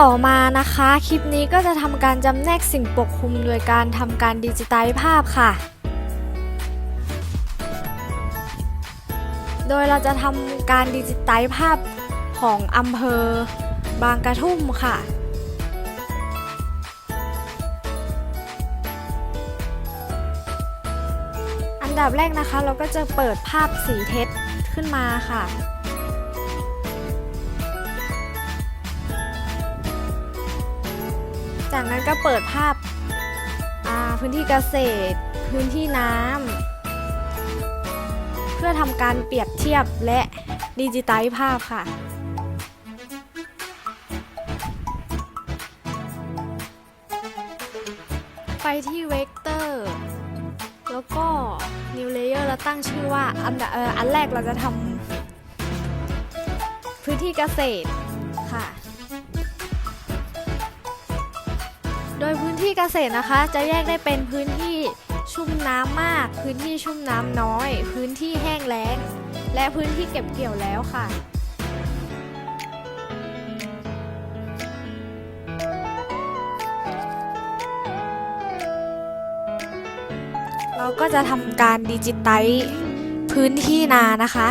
ต่อมานะคะ คลิปนี้ก็จะทำการจำแนกสิ่งปกคลุมโดยการทำการดิจิไตล์ภาพค่ะ โดยเราจะทำการดิจิไตล์ภาพของอำเภอบางกระทุ่มค่ะอันดับแรกนะคะเราก็จะเปิดภาพสีเทสขึ้นมาค่ะ จากนั้นก็เปิดภาพาพื้นที่เกษตร พื้นที่น้ำเพื่อทำการเปรียบเทียบและดิจิไตล์ภาพค่ะไปที่เวกเตอร์ แล้วก็ New Layer แล้วตั้งชื่อว่าอันเอออันแรกเราจะทำพื้นที่เกษตรค่ะ โดยพื้นที่เกษตรนะคะจะแยกได้เป็นพื้นที่ชุ่มน้ำมาก พื้นที่ชุ่มน้ำน้อย พื้นที่แห้งแล้ง และพื้นที่เก็บเกี่ยวแล้วค่ะเราก็จะทำการดิจิไตล์พื้นที่นานะคะ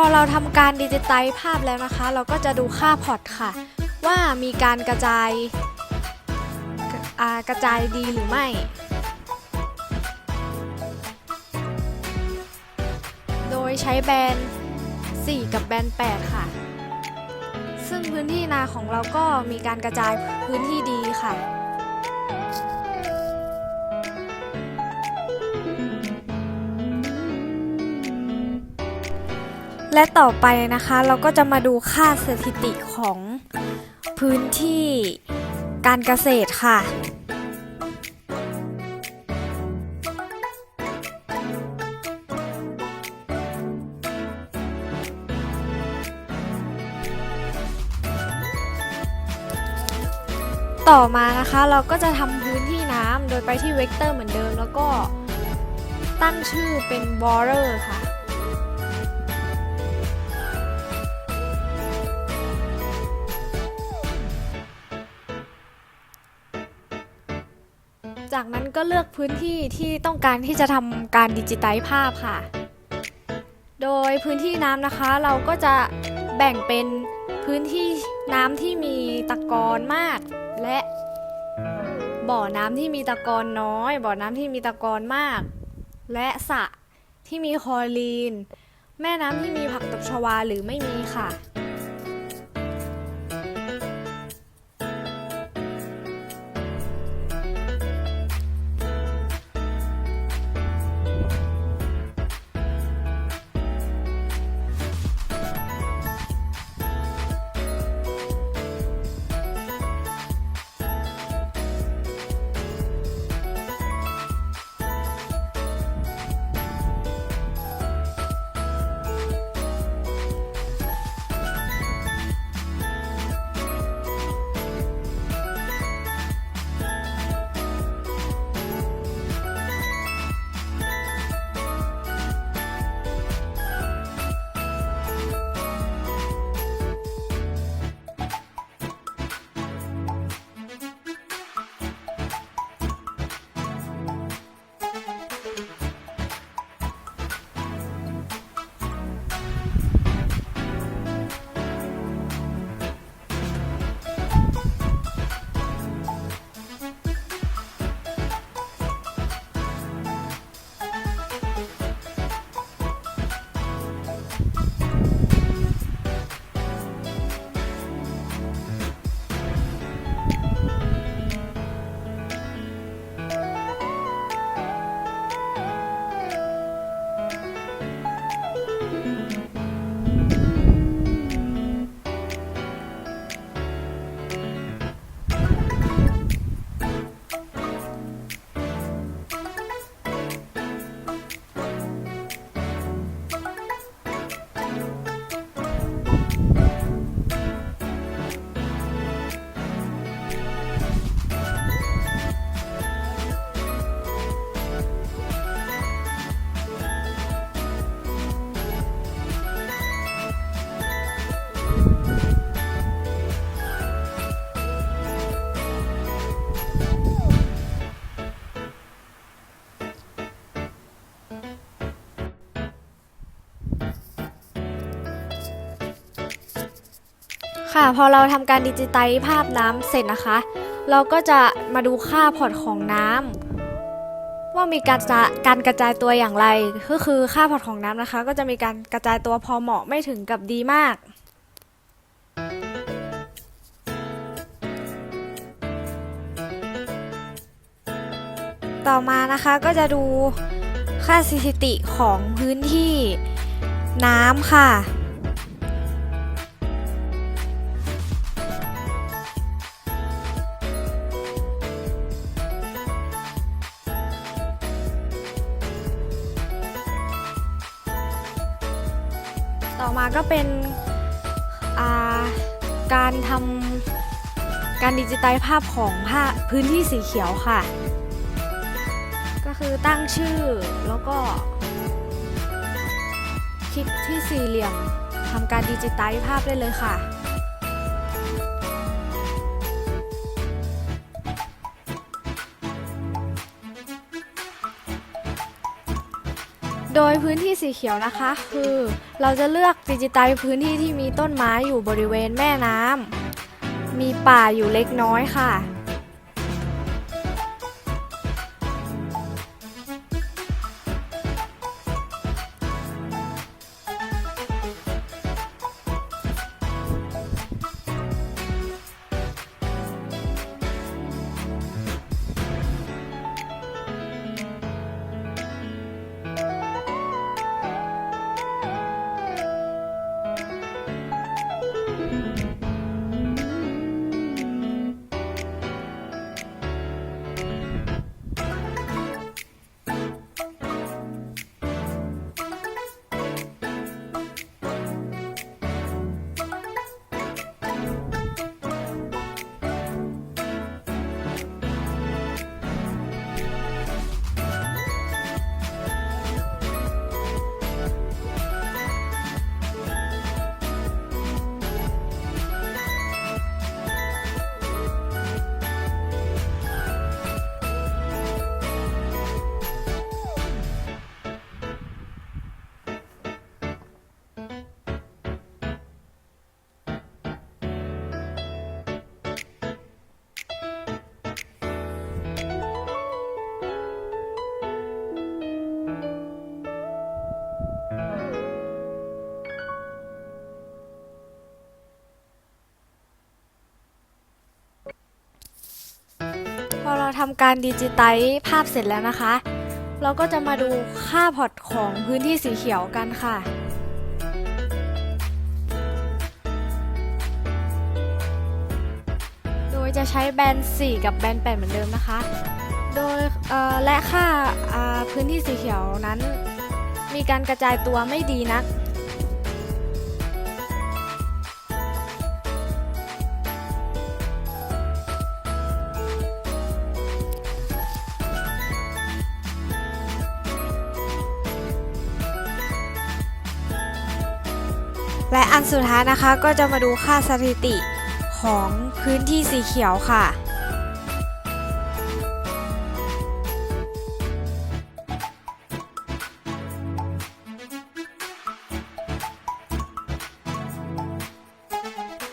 อเราทำการดิจิไตล์ภาพแล้วนะคะ เราก็จะดูค่าพอร์ตค่ะ ว่ามีการกระจายกระจายดีหรือไม่โดยใช้แบน4 กับแบน8 ค่ะ ซึ่งพื้นที่นาของเราก็มีการกระจายพื้นที่ดีค่ะ และต่อไปนะคะเราก็จะมาดูค่าสถิติของพื้นที่การเกษตรค่ะ ต่อมานะคะเราก็จะทำพื้นที่น้ำโดยไปที่เวกเตอร์เหมือนเดิม แล้วก็ตั้งชื่อเป็น border ค่ะ ก็เลือกพื้นที่ที่ต้องการที่จะทำการดิจิไตล์ภาพค่ะ โดยพื้นที่น้ำนะคะ เราก็จะแบ่งเป็นพื้นที่น้ำที่มีตะกอนมาก และบ่อน้ำที่มีตะกอนน้อย บ่อน้ำที่มีตะกอนมาก และสระที่มีคลอรีน แม่น้ำที่มีผักตบชวาหรือไม่มีค่ะ ค่ะ พอเราทำการดิจิไตล์ภาพน้ำเสร็จนะคะ เราก็จะมาดูค่าพอร์ตของน้ำว่ามีการจะการกระจายตัวอย่างไรก็คือค่าพอร์ตของน้ำนะคะ ก็จะมีการกระจายตัวพอเหมาะไม่ถึงกับดีมากต่อมานะคะก็จะดูค่าสถิติของพื้นที่น้ำค่ะ ต่อมาก็เป็นาการทำการดิจิตัลภาพของภาพพื้นที่สีเขียวค่ะ ก็คือตั้งชื่อแล้วก็ คลิกที่สี่เหลี่ยมทำการดิจิตัลภาพได้เลยค่ะ โดยพื้นที่สีเขียวนะคะ คือเราจะเลือกดิจิไตล์พื้นที่ที่มีต้นไม้อยู่บริเวณแม่น้ำมีป่าอยู่เล็กน้อยค่ะ ทำการดิจิไตล์ภาพเสร็จแล้วนะคะ เราก็จะมาดูค่าพอร์ตของพื้นที่สีเขียวกันค่ะโดยจะใช้แบน4กับแบน8เหมือนเดิมนะคะ โดยและค่าอ่าพื้นที่สีเขียวนั้น มีการกระจายตัวไม่ดีนัก และอันสุดท้ายนะคะก็จะมาดูค่าสถิติของพื้นที่สีเขียวค่ะ